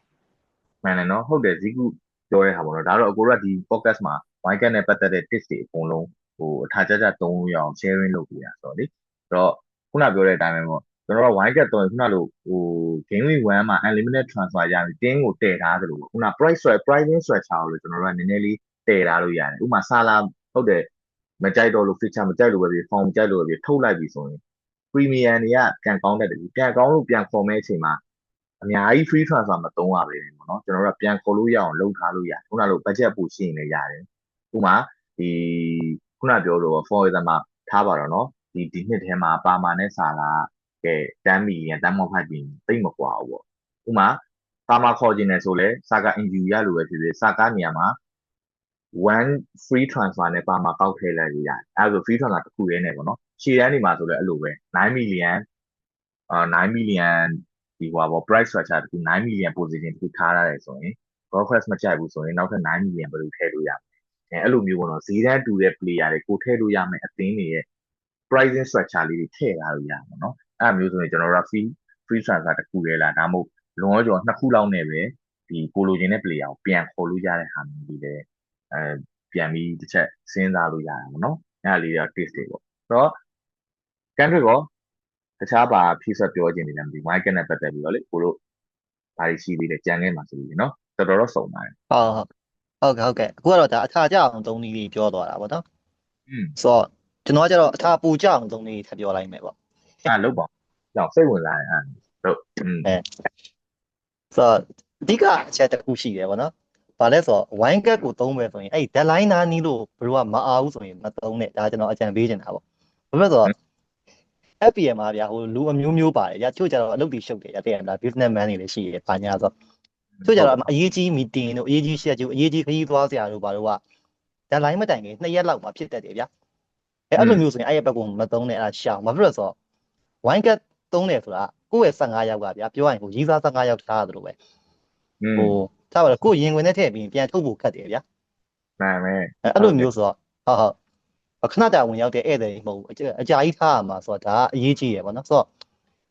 မှန်တယ်နော်ဟုတ်တယ်ဇီကူပြောတဲ့ဟာပေါ့နော်ဒါတော့အကိုတို့ကဒီ podcast မှာ white cat နဲ့ပတ်သက်တဲ့ tips တွေအကုန်လုံး ဟိုအထာကြကြသုံးလို့ရအောင် sharing လုပ်ပေးတာဆိုတော့လေအဲ့တော့ခုနပြောတဲ့အတိုင်းပဲပေါ့ကျွန်တော်တို့ white cat သုံးရင်ခုနလိုဟို game week 1မှာ unlimited transfer ရပြီတင်းကိုတည်ထားသလိုပေါ့ခုန price ဆွဲ pricing structure ကိုကျွန်တော်တို့ကနည်းနည်းလေးတည်ထားလို့ရတယ်ဥပမာဆာလာဟုတ်တယ်မကြိုက်တော့လို့ feature မကြိုက်လို့ပဲပြီး form မကြိုက်လို့ပဲပြီးထုတ်လိုက်ပြီဆိုရင် premium တွေကပြန်ကောင်းတတ်တယ်ပြန်ကောင်းလို့ပြန်ခေါ်မဲ့အချိန်မှာအများကြီး free transfer မသုံးရပဲပေါ့နော်ကျွန်တော်တို့ကပြန်ခေါ်လို့ရအောင်လုပ်ထားလို့ရတယ်ခုနလို budget ပိုရှိရင်လည်းရတယ်ဥပမာဒီ ခုနပြောလို့ for example ထားပါတော့နော်ဒီဒီနှစ်ထဲမှာပါမာနဲ့စာလာကဲ10 million တန်းမောက်ဖတ်ပြီးတိတ်မကွာဘူးပေါ့ဥပမာပါမာခေါ်ခြင်းနဲ့ဆိုလဲစာက injury ရလို့ပဲဖြစ်ဖြစ်စာကားနေရာမှာ one free transfer နဲ့ပါမာကောက်ထည့်လိုက်ရရတယ်အဲဒါဆို free transfer တစ်ခုရဲနေပေါ့နော်ရှေ့တန်းနေမှာဆိုလဲအဲ့လိုပဲ9 million အာ9 million ဒီဟိုပါ price structure တခု9 million position တခုထားရတယ်ဆိုရင် broadcast မကြိုက်ဘူးဆိုရင်နောက်ထပ်9 million ဘယ်လိုထည့်လို့ရမလဲ အဲအဲ့လိုမျိုးပေါ့နော်ဈေးတန်းတူတဲ့ player တွေကိုထည့်လို့ရမယ်အသင်းတွေရဲ့ pricing structure လေးတွေထည့်ထားလို့ရမှာနော်အဲ့လိုမျိုးဆိုရင်ကျွန်တော်တို့ free free transfer တခုလေလားဒါမှမဟုတ်လွန်ရောကျော်နှစ်ခုလောက်နဲ့ပဲဒီကိုလိုချင်တဲ့ player ကိုပြန်ခေါ်လို့ရတဲ့ဟာမျိုးတွေလည်းအဲပြန်ပြီးတစ်ချက်စဉ်းစားလို့ရတာပေါ့နော်အဲ့ဒါလေးတော့ taste တွေပေါ့ဆိုတော့ country ကောတခြားပါဖြည့်ဆွတ်ပြောခြင်းတွေလည်းမသိ market နဲ့ပတ်သက်ပြီးတော့လေကိုတို့ဘာတွေရှိသေးလဲကြံခဲ့မှာဆိုပြီးနော်တော်တော်တော့စုံပါတယ်ဟုတ်ဟုတ် ဟုတ်ကဲ့ဟုတ်ကဲ့အခုကတော့ဒါအခါကြအောင်သုံးနည်းလေးပြောသွားတာပေါ့နော် อืม ဆိုတော့ကျွန်တော်ကကျတော့အခါပူကြအောင်သုံးနည်းထပ်ပြောလိုက်မယ်ပေါ့ အဲ့လောက်ပါကြောက်စိတ်ဝင်စားရင်အဲ့တို့อืม ဆိုတော့အဓိကအချက်တစ်ခုရှိတယ်ပေါ့နော်ဘာလဲဆိုတော့ wine cat ကိုသုံးမယ်ဆိုရင်အဲ့ဒီ deadline နာနီးလို့ဘယ်လိုကမအားဘူးဆိုရင်မသုံးနဲ့ဒါကျွန်တော်အကြံပေးချင်တာပေါ့ဘာဖြစ်လို့ဆိုတော့ FPM မှာဗျာဟိုလူအမျိုးမျိုးပါတယ်ဗျာချို့ကြတော့အလုပ်တွေရှုပ်တယ်ဗျာတကယ်မလား businessman တွေလည်းရှိတယ်ဘာညာဆို ချို့ကြတော့အရေးကြီး meeting တို့အရေးကြီး schedule အရေးကြီးခရီးသွားစရာတို့ဘာလို့က deadline မတိုင်ခင်2ရက်လောက်မှဖြစ်တတ်တယ်ဗျာအဲအဲ့လိုမျိုးဆိုရင်အဲ့ရဘက်ကမသုံးနဲ့အဲ့ဒါရှောင်ဘာဖြစ်လို့ဆိုတော့ wine cat သုံးတယ်ဆိုတာကိုယ့်ရဲ့15ယောက်ကဗျာပြောရရင်ဟိုရီးစား15ယောက်ထားရတယ်လို့ပဲอืมဟိုထားပါတော့ကိုယ်ရင်ခွင်နဲ့ထည့်ပြီးပြန်ထုတ်ဖို့ခက်တယ်ဗျာမှန်မယ်အဲအဲ့လိုမျိုးဆိုတော့ဟုတ်ဟုတ်အခဏတာဝင်ရောက်တဲ့ဧည့်သည်မဟုတ်ဘူးအကြာအကြာကြီးထားရမှာဆိုတော့ဒါကအရေးကြီးရယ်ပေါ့နော်ဆိုတော့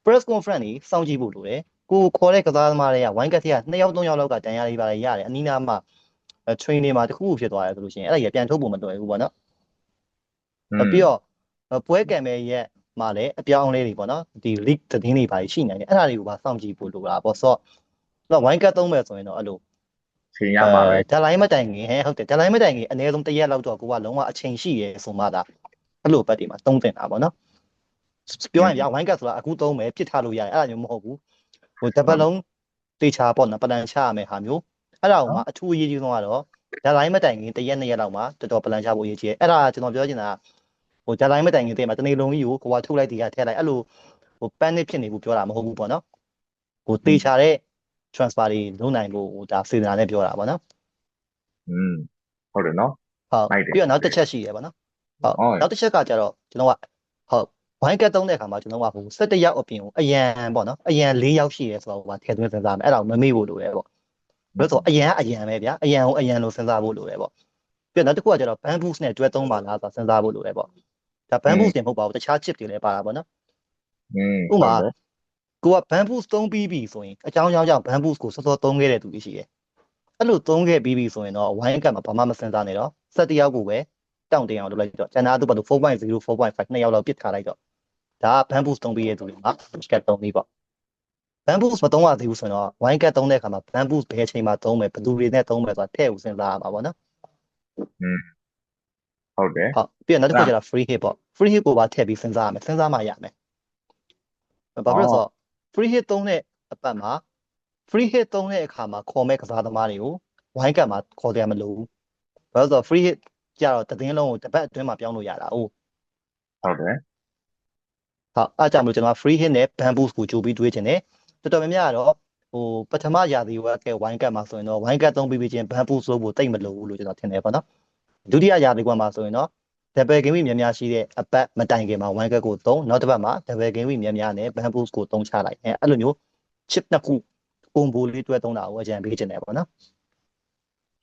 press conference ကြီးစောင့်ကြည့်ဖို့လိုတယ် ကိုခေါ်တဲ့ကစားသမားတွေကဝိုင်းကက်တွေက2ယောက်3ယောက်လောက်ကတန်ရာလေးပါလေရတယ်အနီးနားမှာ training မှာတခုခုဖြစ်သွားတယ်ဆိုလို့ရှိရင်အဲ့ဒါကြီးပြန်ထုတ်ဖို့မလွယ်ဘူးပေါ့နော်ပြီးတော့ပွဲကံမဲ့ရဲ့မှာလည်းအပြောင်းအလဲတွေပေါ့နော်ဒီ league သတင်းတွေပါရှိနေတယ်အဲ့ဒါတွေကိုပါစောင့်ကြည့်ဖို့လိုတာပေါ့ဆိုတော့ဝိုင်းကက်သုံးမယ်ဆိုရင်တော့အဲ့လိုချိန်ရပါပဲဓာတ်လိုင်းမတိုင်ခင်ဟဲ့ဟုတ်တယ်ဓာတ်လိုင်းမတိုင်ခင်အနည်းဆုံးတစ်ရက်လောက်တော့ကိုကလုံးဝအချိန်ရှိရဲဆိုမှသာအဲ့လိုဘက်တွေမှာသုံးတင်တာပေါ့နော်ပြောရင်ဗျာဝိုင်းကတ်ဆိုတာအခုသုံးမယ်ပြစ်ထားလို့ရတယ်အဲ့ဒါမျိုးမဟုတ်ဘူး ဟိုတစ်ပတ်လုံးတေချာပေါ့နော်ပလန်ချရမယ်ဟာမျိုးအဲ့ဒါကိုမှအထူးအရေးကြီးဆုံးကတော့ဓာတ်လိုင်းမတိုင်ခင်တစ်ရက်နှစ်ရက်လောက်မှာတော်တော်ပလန်ချဖို့အရေးကြီးတယ်အဲ့ဒါကျွန်တော်ပြောချင်တာဟိုဓာတ်လိုင်းမတိုင်ခင်တည်းမှာတနေ့လုံးကြီးကိုကိုကထုတ်လိုက်တည်ရထည့်လိုက်အဲ့လိုဟို panic ဖြစ်နေဘူးပြောတာမဟုတ်ဘူးပေါ့နော်ဟိုတေချာတဲ့ transfer တွေလုပ်နိုင်ဖို့ဟိုဒါစေတနာနဲ့ပြောတာပေါ့နော်อืมဟုတ်တယ်နော်ဟုတ်မိုက်တယ်ပြီးတော့နောက်တစ်ချက်ရှိတယ်ဗောနော်ဟုတ်ဟုတ်နောက်တစ်ချက်ကကျတော့ကျွန်တော်ကဟုတ် ဝိုင်းကတ်သုံးတဲ့အခါမှာကျွန်တော်ကဟို17ရောက်အပြင်ကိုအရန်ပေါ့နော်အရန်4ရောက်ရှိရဲဆိုတော့ဟိုထည့်သွင်းစဉ်းစားမယ်အဲ့ဒါကိုမမေ့ဖို့လိုတယ်ပေါ့ဘယ်ဆိုအရန်အရန်ပဲဗျာအရန်ကိုအရန်လို့စဉ်းစားဖို့လိုတယ်ပေါ့ပြီးတော့နောက်တစ်ခုကကျတော့ band boost နဲ့တွဲသုံးပါလားဆိုတာစဉ်းစားဖို့လိုတယ်ပေါ့ဒါ band boost တင်မဟုတ်ပါဘူးတခြား chip တွေလည်းပါတာပေါ့နော်อืมဥပမာဟုတ်တယ်ကိုက ban boost သုံးပြီးပြီဆိုရင်အကြောင်းအကြောင်းကြောင့် ban boost ကိုစောစောသုံးခဲ့တဲ့သူတွေရှိတယ်အဲ့လိုသုံးခဲ့ပြီးပြီဆိုရင်တော့ wine cap မှာဘာမှမစဉ်းစားနဲ့တော့ဆက်တယောက်ကိုပဲတောင့်တင်အောင်လုပ်လိုက်တော့ကျန်တာသူဘာလို့4.0 4.5နှစ်ယောက်လောက်ပစ်ထားလိုက်တော့ ဒါက ban boost သုံးပြီးရဲ့သူတွေမှာ cap သုံးပြီးပေါ့ ban boost မသုံးရသေးဘူးဆိုရင်တော့ wine cap သုံးတဲ့အခါမှာ ban boost ဘယ်အချိန်မှာသုံးမယ်ဘယ်သူတွေနဲ့သုံးမယ်ဆိုတာထည့်ဦးစဉ်းစားရမှာပေါ့နော်ဟုတ်တယ်ဟုတ်ပြီးတော့နောက်တစ်ခုကျတော့ free hit ပေါ့ free hit ကိုပါထည့်ပြီးစဉ်းစားရမယ်စဉ်းစားမှရမယ်ဘာဖြစ်လို့လဲဆိုတော့ free hit သုံးတဲ့အပတ်မှာ free hit သုံးတဲ့အခါမှာခေါ်မဲ့ကစားသမားတွေကို wine cap မှာခေါ်တယ်မလို့ဘူးဘာလို့လဲဆိုတော့ free hit ကြတော့တစ်သိန်းလုံးကိုတစ်ပတ်အတွင်းမှာပြောင်းလို့ရတာ哦ဟုတ်တယ် ဟုတ်အားကြောင့်မလို့ကျွန်တော် free hit နဲ့ ban boost ကိုကြိုပြီးတွေးချင်တယ်တော်တော်များများကတော့ဟိုပထမရာသီဝက်က wine cap မှာဆိုရင်တော့ wine cap သုံးပြီးပြီးချင်း ban boost လို့တိတ်မလို့ဘူးလို့ကျွန်တော်ထင်တယ်ပေါ့နော်ဒုတိယရာသီကွက်မှာဆိုရင်တော့ double game week များများရှိတဲ့အပတ်မတိုင်ခင်မှာ wine cap ကိုသုံးနောက်တစ်ပတ်မှာ double game week များများနဲ့ ban boost ကိုသုံးချလိုက်အဲအဲ့လိုမျိုး chip နှစ်ခု combo လေးတွဲသုံးတာကိုအကြံပေးချင်တယ်ပေါ့နော်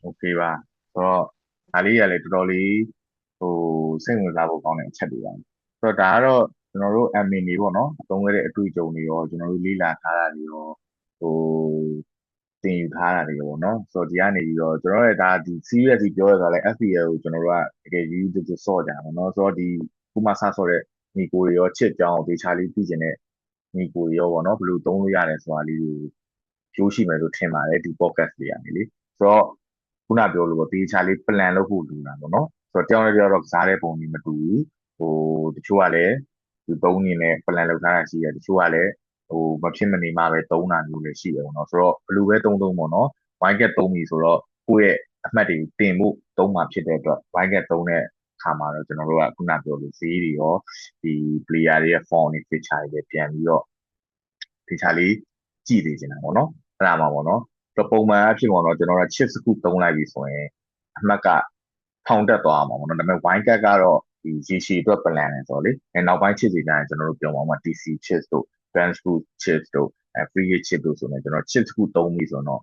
โอเคပါဆိုတော့ဒါလေးရလေတော်တော်လေးဟိုစိတ်ဝင်စားဖို့ကောင်းတဲ့အချက်တွေပါဆိုတော့ဒါကတော့ ကျွန်တော်တို့ admin တွေပေါ့နော်အသုံးခဲ့တဲ့အတွေ့အကြုံတွေရောကျွန်တော်တို့လေ့လာထားတာတွေရောဟိုသင်ယူထားတာတွေရောပေါ့နော်ဆိုတော့ဒီကနေပြီးတော့ကျွန်တော်ရဲ့ဒါဒီ serious ကြီးပြောရတာလဲ FPL ကိုကျွန်တော်တို့ကတကယ်ယူတူတူဆော့ကြတာပေါ့နော်ဆိုတော့ဒီခုမှစဆော့တဲ့ညီကိုတွေရောချစ်ကြောင်းဒေချာလေးပြီးကျင်တဲ့ညီကိုတွေရောပေါ့နော်ဘယ်လိုသုံးလို့ရတယ်ဆိုတာလေးကိုကျိုးရှိမယ်လို့ထင်ပါတယ်ဒီ podcast လေးကနေလေဆိုတော့ခုနပြောလို့ပေါ့တေချာလေး plan လုပ်ဖို့လိုတာပေါ့နော်ဆိုတော့တယောက်နဲ့တယောက်တော့ကစားတဲ့ပုံကြီးမတူဘူးဟိုတချို့ကလည်း ဒီသုံးနေနဲ့ plan လုပ်ထားတာရှိတယ်တချို့ကလည်းဟိုမဖြစ်မနေမှပဲသုံးတာမျိုးလည်းရှိတယ်ပေါ့နော်ဆိုတော့ဘယ်လိုပဲသုံးသုံးပေါ့နော် wine get သုံးပြီဆိုတော့ကိုယ့်ရဲ့အမှတ်တွေတင်ဖို့သုံးမှာဖြစ်တဲ့အတွက် wine get သုံးတဲ့အခါမှာတော့ကျွန်တော်တို့ကခုနပြောလို့ဈေးတွေရောဒီ player တွေရဲ့ form တွေ feature တွေလည်းပြန်ပြီးတော့ feature လေးကြည့်နေကြတာပေါ့နော်အဲ့ဒါမှပေါ့နော်တော့ပုံမှန်အဖြစ်ပေါ့နော်ကျွန်တော်တို့ chip တစ်ခုသုံးလိုက်ပြီဆိုရင်အမှတ်ကထောင်တက်သွားမှာပေါ့နော်ဒါပေမဲ့ wine cat ကတော့ ဒီရေရှည်အတွက် plan နေဆိုတော့လေအဲနောက်ပိုင်း chip တွေကျရင်ကျွန်တော်တို့ပြောမှာ TC chips တို့ trans food chips တို့အဲ free hit chip တို့ဆိုရင်ကျွန်တော် chip တစ်ခုသုံးပြီဆိုတော့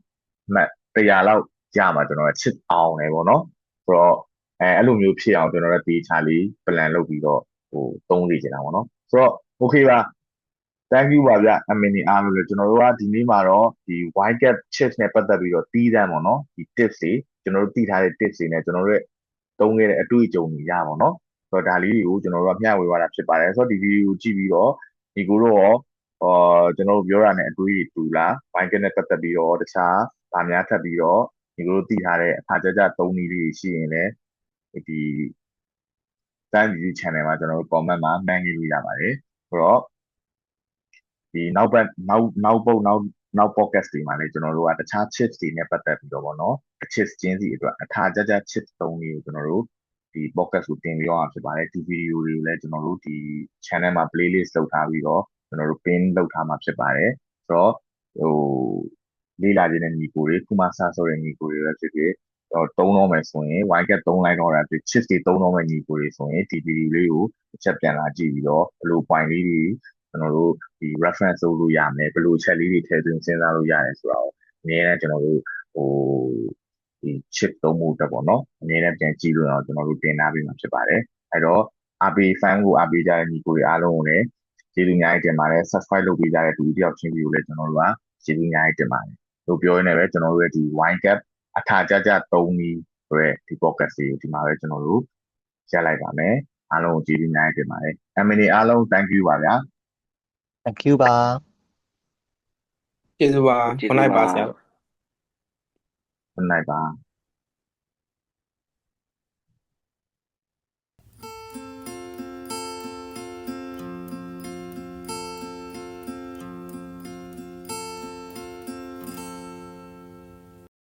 အမှတ်100လောက်ရမှာကျွန်တော် chip အောင်တယ်ပေါ့နော်ဆိုတော့အဲအဲ့လိုမျိုးဖြစ်အောင်ကျွန်တော်တို့တေချာလေး plan လုပ်ပြီးတော့ဟိုသုံးနေကြတာပေါ့နော်ဆိုတော့ okay ပါ thank you ပါဗျအမင်းကြီးအားလို့လေကျွန်တော်တို့ကဒီနေ့မှာတော့ဒီ white cap chips နဲ့ပတ်သက်ပြီးတော့တီးတန်းပေါ့နော်ဒီ tips တွေကျွန်တော်တို့တီးထားတဲ့ tips တွေနဲ့ကျွန်တော်တို့ရဲ့သုံးခဲ့တဲ့အတွေ့အကြုံတွေရပါတော့ဆို တော့ဒါလေးတွေကိုကျွန်တော်တို့ကမျှဝေသွားတာဖြစ်ပါတယ်ဆိုတော့ဒီ video ကိုကြည့်ပြီးတော့ဒီကိုတော့ရောအာကျွန်တော်တို့ပြောရတဲ့အတွေ့အကြုံတူလား white cap နဲ့ပတ်သက်ပြီးတော့တခြားဗာများထပ်ပြီးတော့ဒီကိုတို့တီးထားတဲ့အခါကြကြသုံးနည်းလေးရှိရင်လည်းဒီတန်းဒီ channel မှာကျွန်တော်တို့ comment မှာမှန်းကြည့်လို့ရပါတယ်ဆိုတော့ဒီနောက်ဘက်နောက်နောက်ပုတ်နောက်နောက် podcast တွေမှာလည်းကျွန်တော်တို့ကတခြား chips တွေနဲ့ပတ်သက်ပြီးတော့ဗောနော် chips ချင်းစီအတွက်အခါကြကြ chips သုံးလေးကိုကျွန်တော်တို့ ဒီ podcast ကိုတင်ပြရအောင်ဖြစ်ပါတယ်ဒီ video တွေကိုလည်းကျွန်တော်တို့ဒီ channel မှာ playlist လုပ်ထားပြီးတော့ကျွန်တော်တို့ pin လုပ်ထားမှာဖြစ်ပါတယ်ဆိုတော့ဟိုလေးလာခြင်းတဲ့ညီကိုတွေခုမှစဆိုတဲ့ညီကိုတွေပဲဖြစ်ဖြစ်တော့တုံးတော့မယ်ဆိုရင် wine cap သုံးလိုက်တော့တာဖြစ် chips တွေသုံးတော့မယ်ညီကိုတွေဆိုရင်ဒီ video လေးကိုတစ်ချက်ပြန်လာကြည့်ပြီးတော့ဘယ်လို point လေးတွေကျွန်တော်တို့ဒီ reference လုပ်လို့ရမယ်ဘယ်လိုချက်လေးတွေထည့်သွင်းစဉ်းစားလို့ရတယ်ဆိုတော့အများနဲ့ကျွန်တော်တို့ဟိုဒီ chip သုံးမှုတက်ပေါ့နော်အများနဲ့ပြန်ကြည့်လို့တော့ကျွန်တော်တို့တင်ထားပေးမှာဖြစ်ပါတယ်အဲ့တော့ RP fan ကို RP ကြတဲ့ညီကိုတွေအားလုံးကိုလည်းကျေးဇူးများတင်ပါတယ် subscribe လုပ်ပေးကြတဲ့သူတယောက်ချင်းစီကိုလည်းကျွန်တော်တို့ကကျေးဇူးများတင်ပါတယ်လို့ပြောရင်းနဲ့ပဲကျွန်တော်တို့ရဲ့ဒီ wine cap အထာကြကြသုံးပြီးဆိုရဲဒီ podcast ကိုဒီမှာပဲကျွန်တော်တို့ရက်လိုက်ပါမယ်အားလုံးကိုကျေးဇူးများတင်ပါတယ်အမနီအားလုံး thank you ပါဗျာ thank you ပါကျေးဇူးပါကျေးခုဇူးနိုင်ပါပါဆရာ good night ပါ